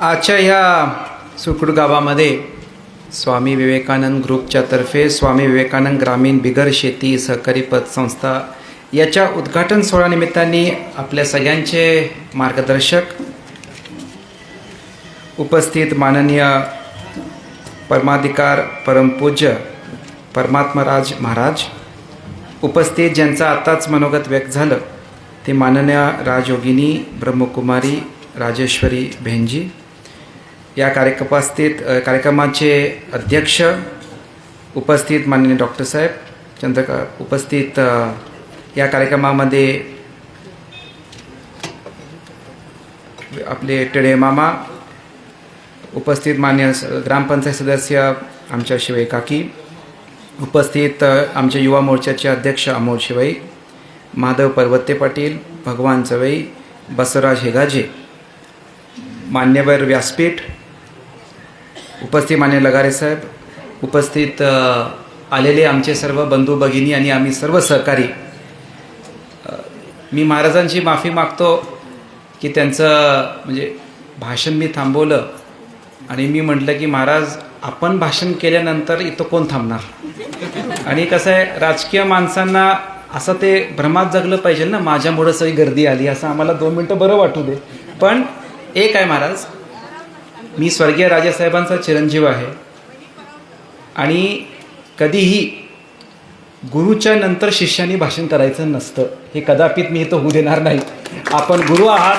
आजच्या ह्या सुकूड गावामध्ये स्वामी विवेकानंद ग्रुपच्या तर्फे स्वामी विवेकानंद ग्रामीण बिगर शेती सहकारी पतसंस्था याच्या उद्घाटन सोहळ्यानिमित्ताने आपल्या सगळ्यांचे मार्गदर्शक उपस्थित माननीय परमाधिकार परमपूज्य परमात्मराज महाराज उपस्थित ज्यांचं आत्ताच मनोगत व्यक्त झालं ते माननीय राजयोगिनी ब्रह्मकुमारी राजेश्वरी भेंजी या कार्यक्रमास्थित कार्यक्रमाचे अध्यक्ष उपस्थित माननीय डॉक्टर साहेब चंद्रका उपस्थित या कार्यक्रमामध्ये आपले टेडे मामा उपस्थित मान्य स- ग्रामपंचायत सदस्य आमच्या शिवाई काकी उपस्थित आमच्या युवा मोर्चाचे अध्यक्ष अमोल शिवाई माधव पर्वते पाटील भगवान चवई बसवराज हेगाजे मान्यवर व्यासपीठ उपस्थित मान्य लगारे साहेब उपस्थित आलेले आमचे सर्व बंधू भगिनी आणि आम्ही सर्व सहकारी मी महाराजांची माफी मागतो की त्यांचं म्हणजे भाषण मी थांबवलं आणि मी म्हटलं की महाराज आपण भाषण केल्यानंतर इथं कोण थांबणार? आणि कसं आहे राजकीय माणसांना असं ते भ्रमात जगलं पाहिजे ना माझ्यामुळं सगळी गर्दी आली असं आम्हाला दोन मिनटं बरं वाटू दे. पण एक आहे महाराज मी स्वर्गीय राजेसाहेबांचा चिरंजीव आहे. आणि कधीही गुरुच्या नंतर शिष्याने भाषण करायचं नसतं. हे कदापित मी इथं होऊ देणार नाही. आपण गुरु आहात.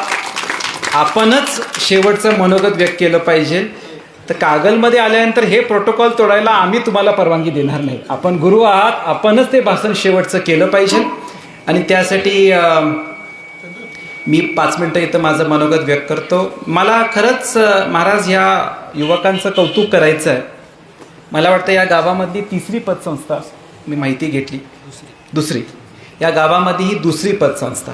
आपणच शेवटचं मनोगत व्यक्त केलं पाहिजे. तर कागलमध्ये आल्यानंतर हे प्रोटोकॉल तोडायला आम्ही तुम्हाला परवानगी देणार नाही. आपण गुरु आहात. आपणच ते भाषण शेवटचं केलं पाहिजे. आणि त्यासाठी मी पाच मिनटं इथं माझं मनोगत व्यक्त करतो. मला खरंच महाराज ह्या युवकांचं कौतुक करायचं आहे. मला वाटतं या गावामधली तिसरी पतसंस्था मी माहिती घेतली. दुसरी. या गावामध्ये ही दुसरी पतसंस्था.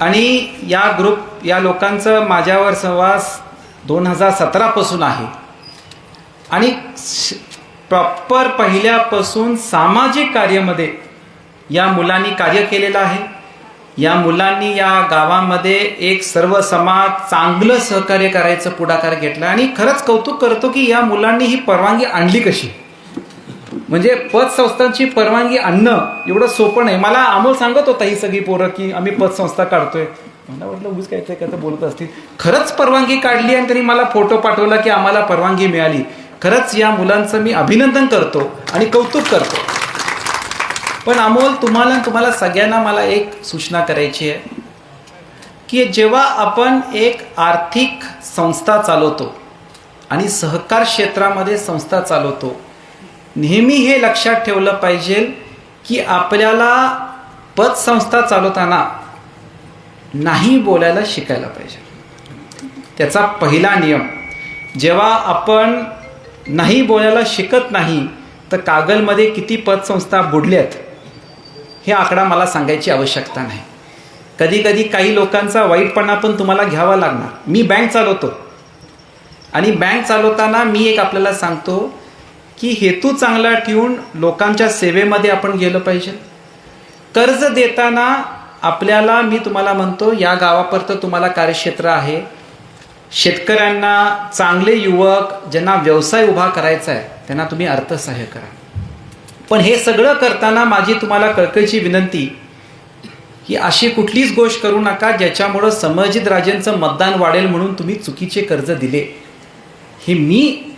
आणि या ग्रुप या लोकांचं माझ्यावर सहवास दोन हजार सतरापासून आहे. आणि प्रॉपर पहिल्यापासून सामाजिक कार्यामध्ये या मुलांनी कार्य केलेलं आहे. या मुलांनी या गावामध्ये एक सर्व समाज चांगलं सहकार्य करायचं पुढाकार घेतला. आणि खरंच कौतुक करतो की या मुलांनी ही परवानगी आणली कशी? म्हणजे पतसंस्थांची परवानगी आणणं एवढं सोपं नाही. मला अमोल सांगत होता ही सगळी पोरं की आम्ही पतसंस्था काढतोय. मला वाटलं उगीच काय काय तर बोलत असतील. खरंच परवानगी काढली आणि त्यांनी मला फोटो पाठवला की आम्हाला परवानगी मिळाली. खरंच या मुलांचं मी अभिनंदन करतो आणि कौतुक करतो. पण अमोल तुम्हाला तुम्हाला सगळ्यांना मला एक सूचना करायची आहे की जेव्हा आपण एक आर्थिक संस्था चालवतो आणि सहकार क्षेत्रामध्ये संस्था चालवतो नेहमी हे लक्षात ठेवलं पाहिजे की आपल्याला पतसंस्था चालवताना नाही बोलायला शिकायला पाहिजे. त्याचा पहिला नियम जेव्हा आपण नाही बोलायला शिकत नाही तर कागलमध्ये किती पतसंस्था बुडल्यात? हे आकडा मला सांगायची आवश्यकता नाही. कधी कधी काही लोकांचा वाईटपणा पण तुम्हाला घ्यावा लागणार. मी बँक चालवतो. आणि बँक चालवताना मी एक आपल्याला सांगतो की हेतू चांगला ठेवून लोकांच्या सेवेमध्ये आपण गेलं पाहिजे. कर्ज देताना आपल्याला मी तुम्हाला म्हणतो या गावापर्यंत तुम्हाला कार्यक्षेत्र आहे. शेतकऱ्यांना चांगले युवक ज्यांना व्यवसाय उभा करायचा आहे त्यांना तुम्ही अर्थसहाय्य करा. पण हे सगळं करताना माझी तुम्हाला कळकळीची विनंती की अशी कुठलीच गोष्ट करू नका ज्याच्यामुळं समजित राजेंचं मतदान वाढेल म्हणून तुम्ही चुकीचे कर्ज दिले. हे मी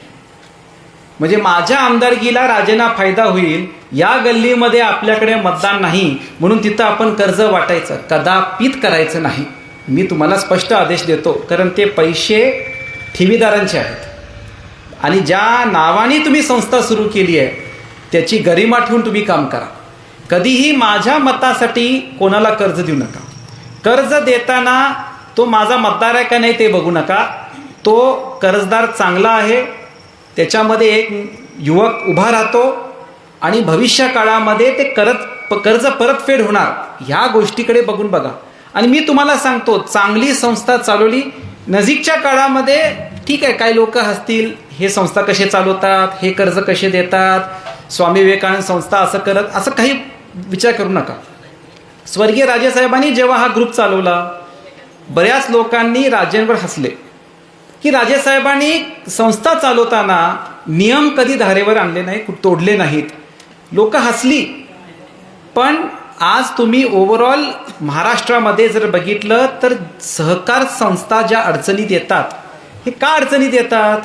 म्हणजे माझ्या आमदारकीला राजेंना फायदा होईल या गल्लीमध्ये आपल्याकडे मतदान नाही म्हणून तिथं आपण कर्ज वाटायचं कदापित करायचं नाही. मी तुम्हाला स्पष्ट आदेश देतो कारण ते पैसे ठेवीदारांचे आहेत. आणि ज्या नावाने तुम्ही संस्था सुरू केली आहे त्याची गरिमा ठेवून तुम्ही काम करा. कधीही माझ्या मतासाठी कोणाला कर्ज देऊ नका. कर्ज देताना तो माझा मतदार आहे का नाही ते बघू नका. तो कर्जदार चांगला आहे. त्याच्यामध्ये एक युवक उभा राहतो आणि भविष्य काळामध्ये ते करत कर्ज परतफेड होणार. ह्या गोष्टीकडे बघून बघा. आणि मी तुम्हाला सांगतो चांगली संस्था चालवली. नजीकच्या काळामध्ये ठीक आहे काही लोक हसतील हे संस्था कसे चालवतात हे कर्ज कसे देतात स्वामी विवेकानंद संस्था असं करत असं काही विचार करू नका. स्वर्गीय राजेसाहेबांनी जेव्हा हा ग्रुप चालवला बऱ्याच लोकांनी राजेंवर हसले. की राजेसाहेबांनी संस्था चालवताना नियम कधी धारेवर आणले नाही तोडले नाहीत. लोक हसली. पण आज तुम्ही ओव्हरऑल महाराष्ट्रामध्ये जर बघितलं तर सहकार संस्था ज्या अडचणीत येतात हे का अडचणीत येतात?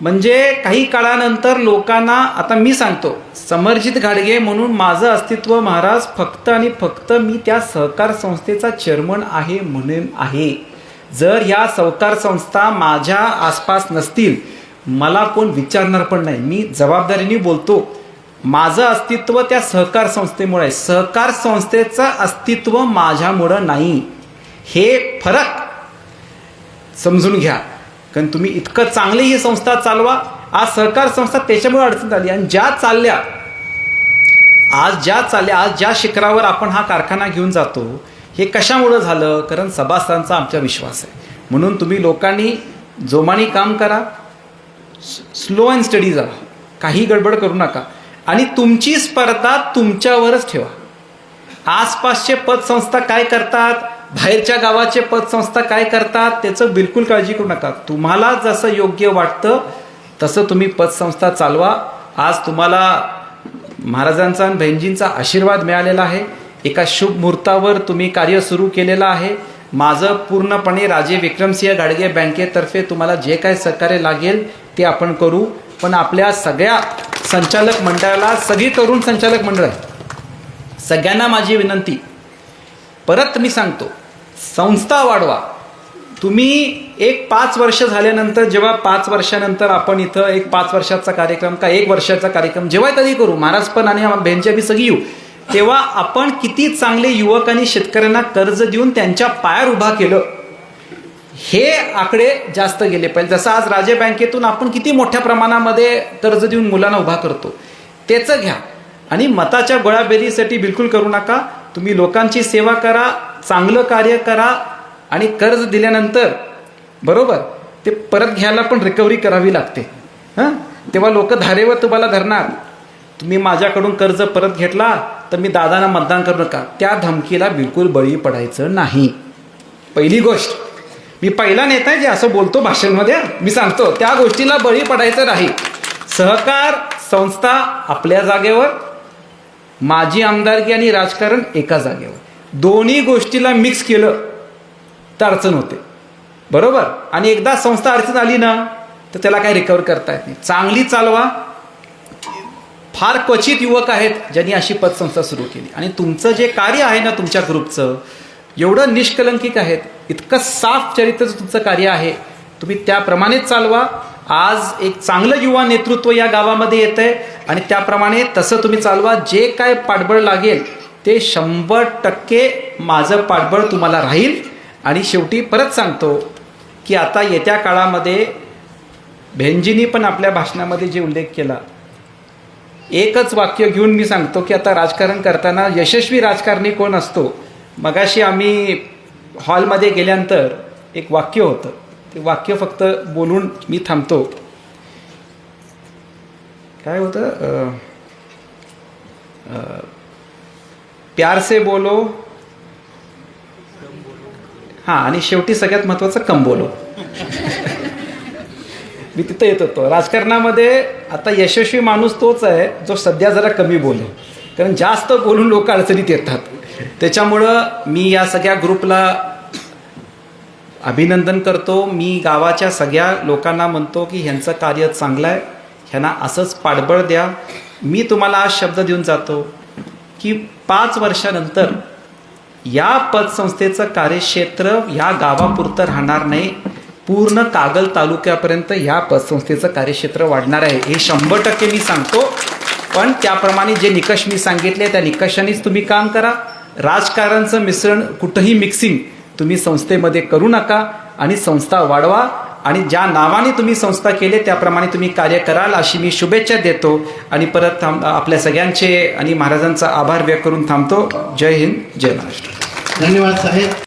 म्हणजे काही काळानंतर लोकांना आता मी सांगतो समर्जित घाडगे म्हणून माझं अस्तित्व महाराज फक्त आणि फक्त मी त्या सहकार संस्थेचा चेअरमन आहे म्हणून आहे. जर ह्या सहकार संस्था माझ्या आसपास नसतील मला कोण विचारणार पण नाही. मी जबाबदारीने बोलतो माझं अस्तित्व त्या सहकार संस्थेमुळे आहे. सहकार संस्थेचं अस्तित्व माझ्यामुळं नाही. हे फरक समजून घ्या. कारण तुम्ही इतकं चांगली ही संस्था चालवा. आज सहकार संस्था त्याच्यामुळे अडचण आली. आणि ज्या चालल्या आज ज्या चालल्या आज ज्या शिखरावर आपण हा कारखाना घेऊन जातो हे कशामुळं झालं? कारण सभासदांचा आमचा विश्वास आहे. म्हणून तुम्ही लोकांनी जोमाने काम करा. स्लो अँड स्टडी जा काही गडबड करू नका. आणि तुमची स्पर्धा तुमच्यावरच ठेवा. आसपासचे पतसंस्था काय करतात? बाहेरच्या गावाचे पतसंस्था काय करतात त्याचं बिलकुल काळजी करू नका. तुम्हाला जसं योग्य वाटतं तसं तुम्ही पतसंस्था चालवा. आज तुम्हाला महाराजांचा आणि बहिणजींचा आशीर्वाद मिळालेला आहे. एका शुभ मुहूर्तावर तुम्ही कार्य सुरू केलेलं आहे. माझं पूर्णपणे राजे विक्रमसिंह गाडगे बँकेतर्फे तुम्हाला जे काय सहकार्य लागेल ते आपण करू. पण आपल्या सगळ्या संचालक मंडळाला सगळी तरुण संचालक मंडळ आहे सगळ्यांना माझी विनंती. परत मी सांगतो संस्था वाढवा. तुम्ही एक पाच वर्ष झाल्यानंतर जेव्हा पाच वर्षानंतर आपण इथं एक पाच वर्षाचा कार्यक्रम का एक वर्षाचा कार्यक्रम जेव्हा कधी करू महाराज पण आणि बहिणच्या बी सगळी येऊ तेव्हा आपण किती चांगले युवक आणि शेतकऱ्यांना कर्ज देऊन त्यांच्या पायावर उभा केलं हे आकडे जास्त गेले पाहिजे. जसं आज राजे बँकेतून आपण किती मोठ्या प्रमाणामध्ये कर्ज देऊन मुलांना उभा करतो त्याचं घ्या. आणि मताच्या गोळाबेरीसाठी बिलकुल करू नका. तुम्ही लोकांची सेवा करा चांगलं कार्य करा आणि कर्ज दिल्यानंतर बरोबर ते परत घ्यायला पण रिकव्हरी करावी लागते. हां? तेव्हा लोक धारेवर तुम्हाला धरणार. तुम्ही माझ्याकडून कर्ज परत घेतला तर मी दादांना मतदान करू नका. त्या धमकीला बिलकुल बळी पडायचं नाही. पहिली गोष्ट मी पहिला नेता आहे जे असं बोलतो भाषणमध्ये मी सांगतो त्या गोष्टीला बळी पडायचं नाही. सहकार संस्था आपल्या जागेवर माजी आमदारकी आणि राजकारण एका जागेवर. दोन्ही गोष्टीला मिक्स केलं तर अडचण होते. बरोबर? आणि एकदा संस्था अडचण आली ना तर त्याला काही रिकवर करता येत नाही. चांगली चालवा. फार क्वचित युवक आहेत ज्यांनी अशी पतसंस्था सुरू केली. आणि तुमचं जे कार्य आहे ना तुमच्या ग्रुपचं एवढं निष्कलंकिक आहेत इतकं साफ चरित्र तुमचं कार्य आहे तुम्ही त्याप्रमाणेच चालवा. आज एक चांगलं युवा नेतृत्व या गावामध्ये येत आहे आणि त्याप्रमाणे तसं तुम्ही चालवा जे काय पाठबळ लागेल ते शंभर टक्के माझं पाठबळ तुम्हाला राहील. आणि शेवटी परत सांगतो की आता येत्या काळामध्ये भेंजीनी पण आपल्या भाषणामध्ये जे उल्लेख केला एकच वाक्य घेऊन मी सांगतो की आता राजकारण करताना यशस्वी राजकारणी कोण असतो? मगाशी आम्ही हॉलमध्ये गेल्यानंतर एक वाक्य होतं ते वाक्य फक्त बोलून मी थांबतो. काय होतं? प्यार से बोलो. हां आणि शेवटी सगळ्यात महत्त्वाचं कम बोलो. मी तिथं येत होतो. राजकारणामध्ये आता यशस्वी माणूस तोच आहे जो सध्या जरा कमी बोलो. कारण जास्त बोलून लोक अडचणीत येतात. त्याच्यामुळं मी या सगळ्या ग्रुपला अभिनंदन करतो. मी गावाच्या सगळ्या लोकांना म्हणतो की ह्यांचं कार्य चांगलं आहे. ह्यांना असंच पाठबळ द्या. मी तुम्हाला आज शब्द देऊन जातो की पाच वर्षानंतर या पतसंस्थेचं कार्यक्षेत्र ह्या गावापुरतं राहणार नाही. पूर्ण कागल तालुक्यापर्यंत ह्या पतसंस्थेचं कार्यक्षेत्र वाढणार आहे. हे शंभर टक्के मी सांगतो. पण त्याप्रमाणे जे निकष मी सांगितले त्या निकषानेच तुम्ही काम करा. राजकारणचं मिश्रण कुठंही मिक्सिंग तुम्ही संस्थेमध्ये करू नका आणि संस्था वाढवा आणि ज्या नावाने तुम्ही संस्था केले त्याप्रमाणे तुम्ही कार्य कराल अशी मी शुभेच्छा देतो. आणि परत थांब आपल्या सगळ्यांचे आणि महाराजांचा आभार व्यक्त करून थांबतो. जय हिंद जय महाराष्ट्र. धन्यवाद साहेब.